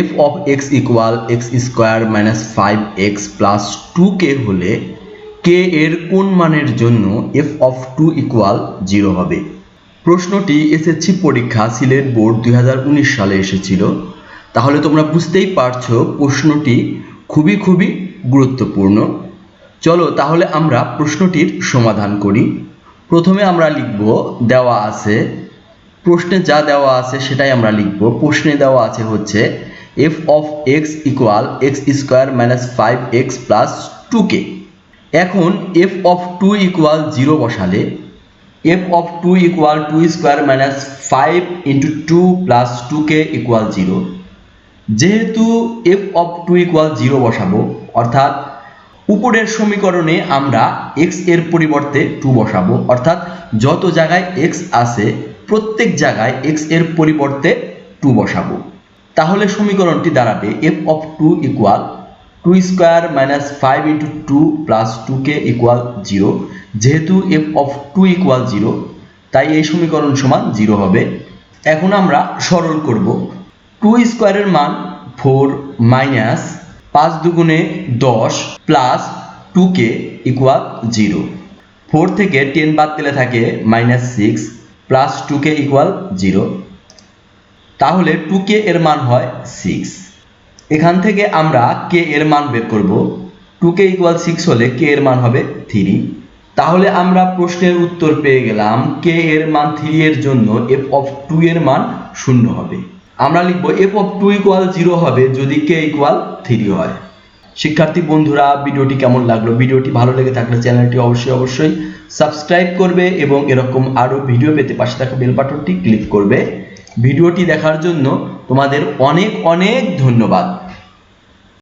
F of X equal X square minus five X plus two K হলে K এর কোন মানের জন্য F of two equal zero হবে? প্রশ্নটি এসএসসি পরীক্ষা সিলেট বোর্ড দু হাজার উনিশ সালে এসেছিল। তাহলে তোমরা বুঝতেই পারছ প্রশ্নটি খুবই খুবই গুরুত্বপূর্ণ। চলো তাহলে আমরা প্রশ্নটির সমাধান করি। প্রথমে আমরা লিখব, দেওয়া আছে। প্রশ্নে যা দেওয়া আছে সেটাই আমরা লিখব। প্রশ্নে দেওয়া আছে হচ্ছে F of X equal X square minus five X plus two K এখন F of two equal zero বসালে F of two equal two square minus five into two plus two K equal zero যেহেতু F of two equal zero বসাবো, অর্থাৎ উপরের সমীকরণে আমরা এক্সের পরিবর্তে টু বসাবো, অর্থাৎ যত জায়গায় এক্স আছে, প্রত্যেক জায়গায় এক্সের পরিবর্তে টু বসাবো। তাহলে সমীকরণটি দাঁড়াবে F of two equal two square minus five into two plus two K equal zero যেহেতু F of two equal zero তাই এই সমীকরণ সমান জিরো হবে। এখন আমরা সরল করব। টু স্কোয়ারের মান ফোর মাইনাস পাঁচ দুগুণে দশ plus two K equal zero four থেকে টেন বাদ দিলে থাকে minus six plus two K equal zero তাহলে টু কে এর মান হয় সিক্স এখান থেকে আমরা কে এর মান বের করব। টু কে ইকুয়াল সিক্স হলে কে এর মান হবে থ্রি তাহলে আমরা প্রশ্নের উত্তর পেয়ে গেলাম কে এর মান থ্রি এর জন্য এফ অফ টু এর মান শূন্য হবে। আমরা লিখব F of two equal zero হবে যদি কে ইকুয়াল থ্রি হয়। শিক্ষার্থী, বন্ধুরা, ভিডিওটি কেমন লাগল? ভিডিওটি ভালো লেগে থাকলে চ্যানেলটি অবশ্যই অবশ্যই সাবস্ক্রাইব করবে এবং এরকম আরও ভিডিও পেতে পাশে থাকা বেল বাটনটি ক্লিক করবে। ভিডিওটি দেখার জন্য তোমাদের অনেক অনেক ধন্যবাদ।